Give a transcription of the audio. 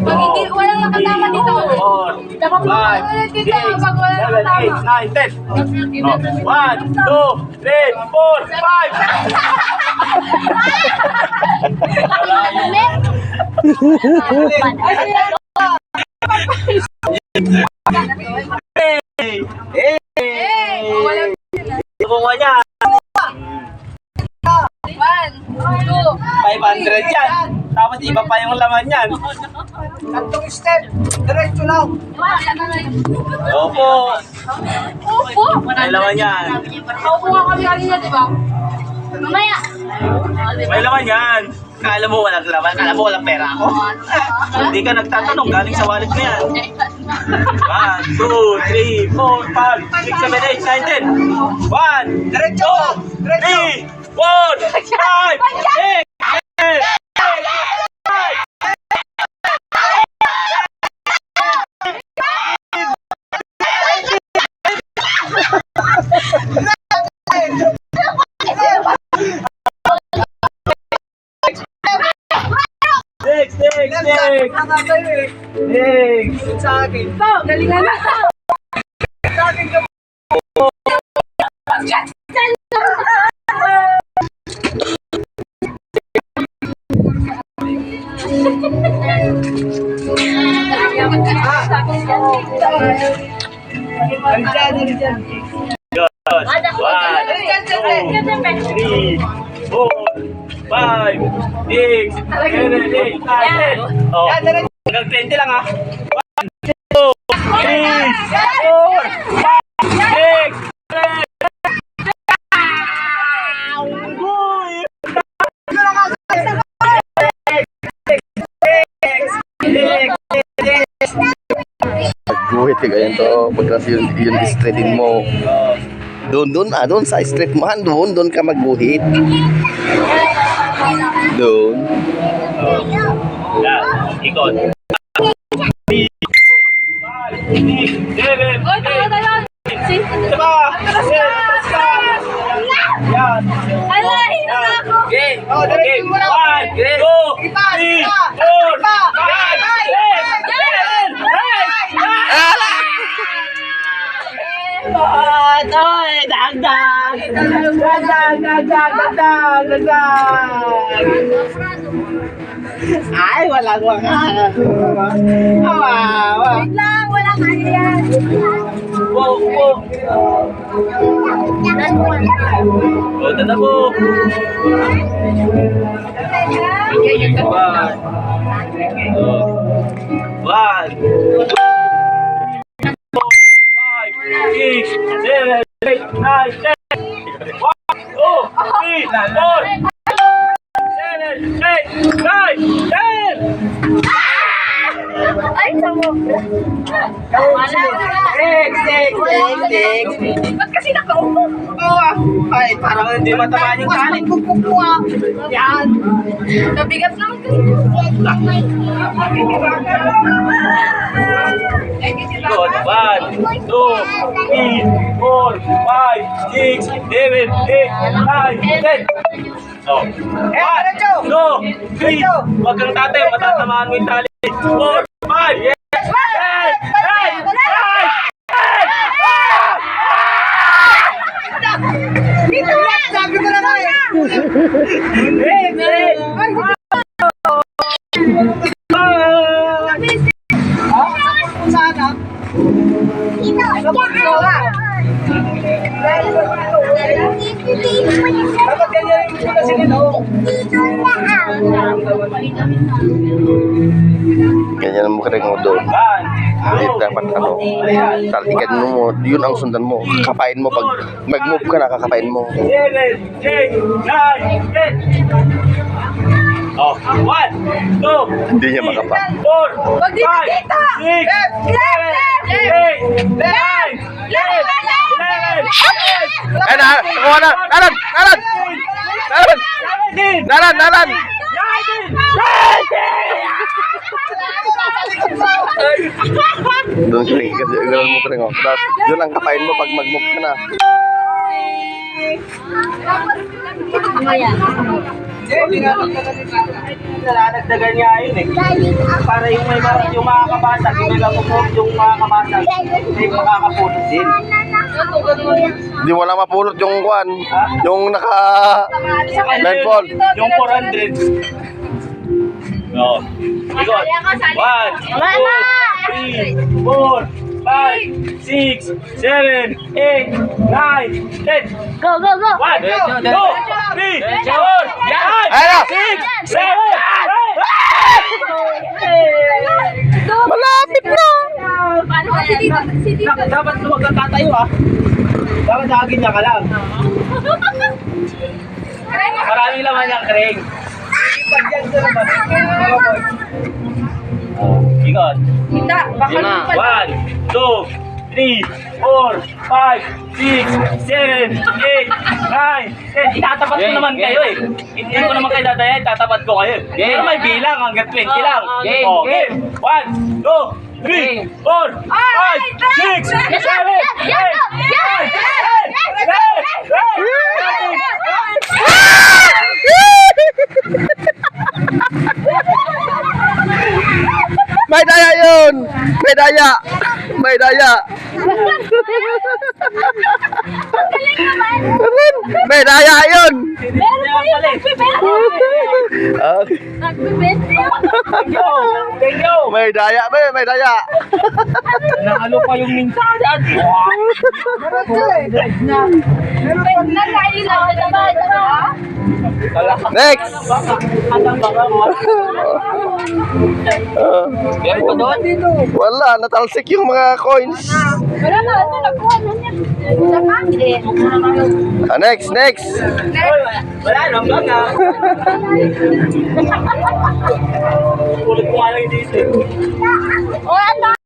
Hindi, walang nakatama dito. Four, Dapat five, ulit six, pag walang seven, eight, nakatama. nine, ten. Oh, One, two, three, four, five. Hey! Hey! Walang Kukuha niya. one, two, 500 yan. Tapos iba pa yung laman yan. Tatlong step. Diretso lang. Opo. Opo. May laman yan. Opo nga kami kanina, di ba? Mamaya. May laman yan. Kala mo walang laman. Kala mo walang pera ako. Hindi ka nagtatanong. Galing sa wallet mo yan. 1, 2, 3, 4, 5, 6, 7, 8, 9, 10. 1, Diretso. 2, 3, 4, 5, 6, 7, 8, Six, Nakakayo eh. six. Sa akin. Ito, galingan na. Sa akin ka. Nandiyan, nandiyan. Good. One, two, three, four, five, six, seven, eight, nine, ten. Oh, hanggang 20 lang ah. One, two, three, four, five, six, seven, Guhit ka ganyan to. Pagkas yun, yun straightin mo. Doon, doon ah. Doon sa straight mo. han, Doon, doon ka magguhit. Doon. Ikot. Three, four, five, six, seven, Oy, tayo, eight. tayo. Si- Diba? Yan. Ala, hino na ako. Okay. Oh, Okay. diretso mo lang. One, Okay. two, Iba, three, iba. four, Iba. five, Iba. six, Iba. seven, eight, nine. Atoy, Ay, walang makakakuha. Awa, awa. Wait lang, wala kaya yan. Wow, wow. Oh, tanda mo. Eight, nine. Ay, samo. Wala, wala. Six, six, six, six. Kasi nakaupo? Oo. Ay, parang hindi matamaan yung kanin. Yan. Nabigat naman kasi. Good. One, two, three, four, five, six, seven, eight, nine, ten. Oh. One, two, three. Huwag kang tatay, matatamaan mo yung tali. Four, five, yes. Eight, eight, eight, Dito na. Sabi ko na nga eh. eight, eight. Sana. Dapat ganyan yung Ganyan mo rin mo doon. Hindi dapat ano. Talikan mo mo. Yun ang sundan mo. Kakapain mo. Pag mag-move ka na, kakapain mo. Oh, one, two, Hindi niya makapa. four, Wag dito, dito. six, seven, eight, nine, ten, eleven, twelve, Ay, na! Kuha na! Naran! Naran! Naran! nineteen, twenty. Doon ka rin. Kasi gano'n mo ka rin. Oh. Tapos, Doon ang kapain mo pag mag-move ka na. Mamaya. Nalalagdagan niya yun eh. Para yung may yung mga kabasag, yung nagapupok, yung mga kabasag, may makakapulot din. Di wala mapulot yung kwan. Yung naka... Blindfold. Yung 400. No. Ikot. One, two, three, four, five, six, seven, eight, nine, ten. Go, go, go. One, two, three, four, five, Ayun! six, seven, Malapit na! Paano kasi dito? Si dito. eight. Dapat huwag kang tatayo ah. Dapat nakagin niya ka lang. Maraming laman yung kring. Ikot. Kita, baka lupa. One, two, three, four, five, six, seven, eight, nine, ten. Itatapat ko naman kayo eh. Hindi ko naman kayo dadaya, itatapat ko kayo. Pero may bilang hanggang 20 lang. Game, Oh, game. One, two, three, four, five, six, Yes, sir. seven, Yes, yes, eight, yes, nine, yes, ten, yes, eleven, May daya yun! May daya! May daya! May daya yun! Meron pa yun. Nagbibenta. Ah, Nagbibenta. Thank you. Thank you. May daya ba? May daya! Nakalo pa yung minsanan. Nakain lang. Diba? Diba? Next! Adang baka mo. Ah, Meron pa doon? wala, natalsik yung mga coins. Wala na. Ano? Nakuha na niya. Ah, next, next! Wala nang baga. Kulit ko nga lang dito. O ano?